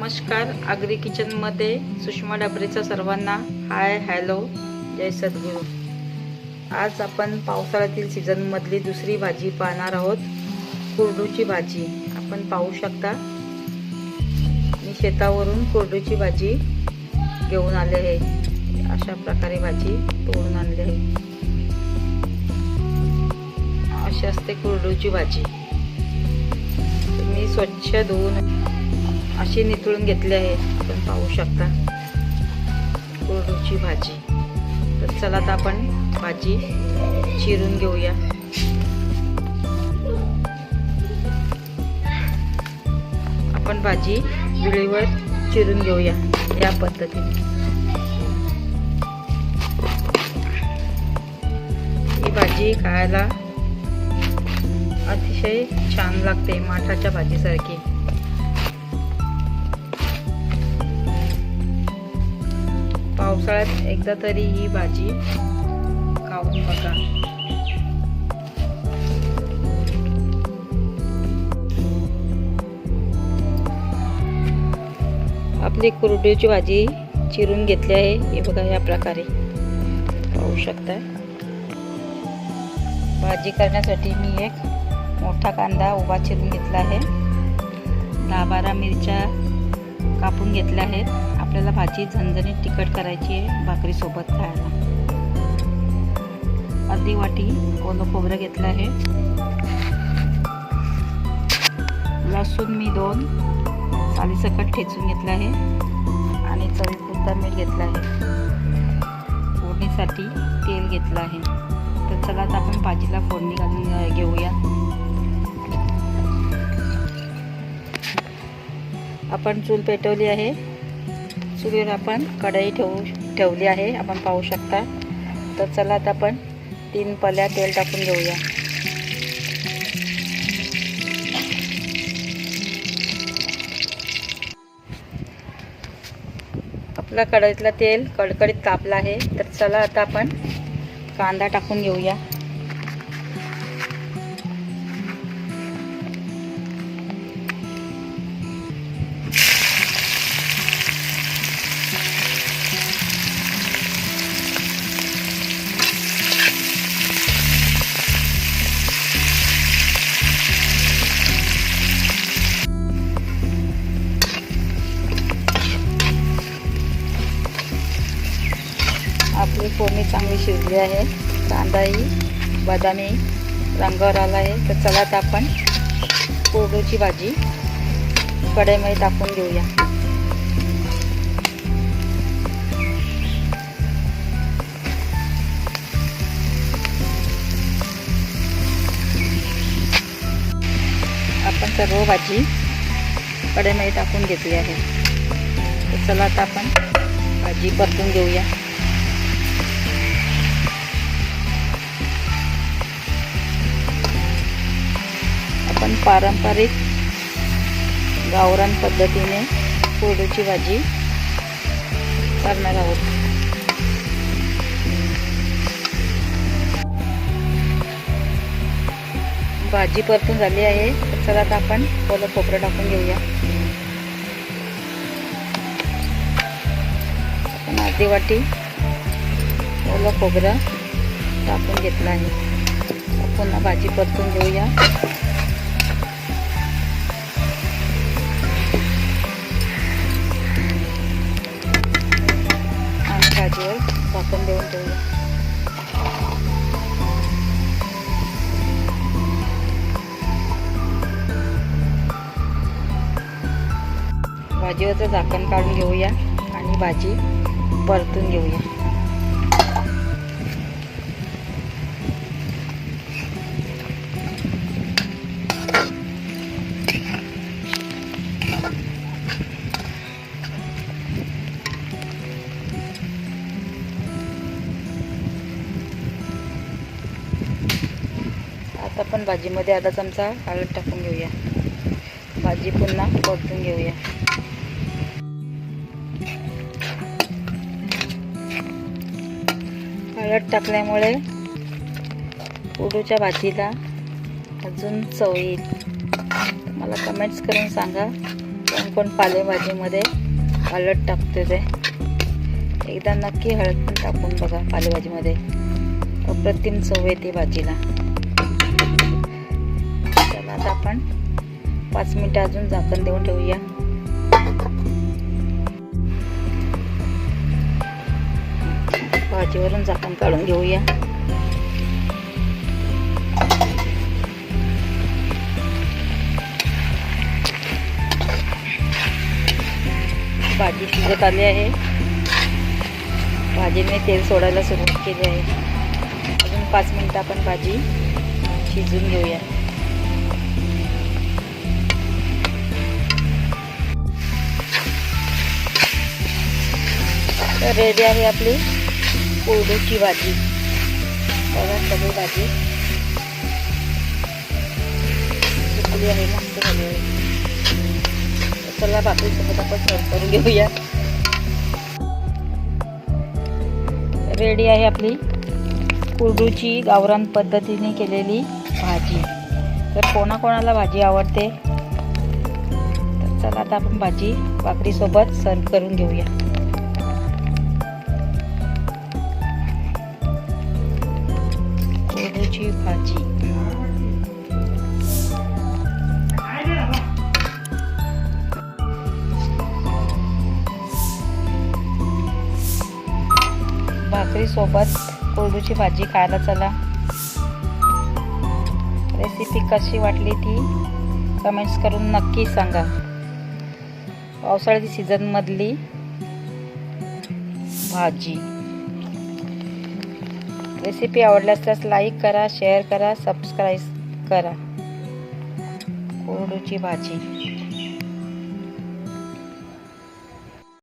नमस्कार. आगरी किचनमध्ये सुषमा डाबरेचा सर्वांना हाय हॅलो जय सद्गुरू. आज आपण पावसाळ्यातील सीझनमधली दुसरी भाजी पाहणार आहोत. कुरडूची भाजी. आपण पाहू शकता. मी शेतावरून कुरडूची भाजी घेऊन आले आहे. अशा प्रकारे भाजी तोडून आणली आहे. अशी असते कुरडूची भाजी. मी स्वच्छ धुवून अशी निथळून घेतली आहे. आपण पाहू शकता कोरडूची भाजी. तर चला आता आपण भाजी चिरून घेऊया. आपण भाजी विळीवर चिरून घेऊया या पद्धतीने. ही भाजी खायला अतिशय छान लागते माठाच्या भाजीसारखी. पावसाळ्यात एकदा तरी ही भाजी खाऊन बघा. आपली कुरडीची भाजी चिरून घेतली आहे. हे बघा या प्रकारे. पाहू शकता. भाजी करण्यासाठी मी एक मोठा कांदा उभा चिरून घेतला आहे. दहा बारा मिरच्या कापून घेतल्या आहेत. आपल्याला भाजी झणझणीत तिखट करायची आहे भाकरीसोबत खायला. अर्धी वाटी ओलं खोबरं घेतलं आहे. लसूण मी दोन सालीसकट ठेचून घेतलं आहे आणि चवीपुरता मीठ घेतलं आहे. फोडणीसाठी तेल घेतलं आहे. तर चला आता आपण भाजीला फोडणी घालून घेऊया. आपण चूल पेटवली आहे. चुलीवर आपण कढई ठेवू ठेवली आहे. आपण पाहू शकता. तर चला आता आपण तीन पल्या तेल टाकून घेऊया. आपला कढईतला तेल कडकडीत तापला आहे. तर चला आता आपण कांदा टाकून घेऊया. ही फोडणी चांगली शिजली आहे. कांदाही बदामी रंगावर आला आहे. तर चला तर आपण कोरडूची भाजी कढईमध्ये टाकून घेऊया. आपण सर्व भाजी कढईमध्ये टाकून घेतली आहे. तर चला आता आपण भाजी परतून घेऊया. आपण पारंपरिक गावरान पद्धतीने कोरडूची भाजी करणार आहोत. भाजी परतून झाली आहे तर चला आता आपण ओलं खोबरं टाकून घेऊया. आपण अर्धी वाटी ओलं खोबरं टाकून घेतलं आहे. पुन्हा भाजी परतून घेऊया. भाजीवरचं झाकण काढून घेऊया आणि भाजी परतून घेऊया. आता पण भाजीमध्ये आधा चमचा हळद टाकून घेऊया. भाजी पुन्हा परतून घेऊया. हळद टाकल्यामुळे उडूच्या भाजीला अजून चव येईल. मला कमेंट्स करून सांगा कोण कोण पालेभाजीमध्ये हळद टाकते ते. एकदा नक्की हळद पण टाकून बघा पालेभाजीमध्ये. अप्रतिम चव येते भाजीला. चला आता आपण पाच मिनिटं अजून झाकण देऊन ठेवूया. भाजीवरून झाकण काढून घेऊया. भाजी शिजत आली आहे. भाजीने तेल सोडायला सुरुवात केली आहे. अजून पाच मिनिटं आपण भाजी शिजून घेऊया. तर रेडी आहे आपली. कोबीची भाजी बघा सगळी भाजी सुकली आहे मस्त झाली आहे. चला भाकरीसोबत आपण सर्व करून घेऊया. रेडी आहे आपली कुरडूची गावरान पद्धतीने केलेली भाजी. तर कोणाकोणाला भाजी आवडते? तर चला आता आपण भाजी भाकरीसोबत सर्व करून घेऊया. कोरडूची भाजी भाकरीसोबत कोरडूची भाजी खायला चला. रेसिपी कशी वाटली ती? कमेंट्स करून नक्की सांगा. पावसाळ्याची सीझनमधली भाजी. रेसिपी आवडल्यास तर लाईक करा शेअर करा सबस्क्राईब करा. कोरडूची भाजी.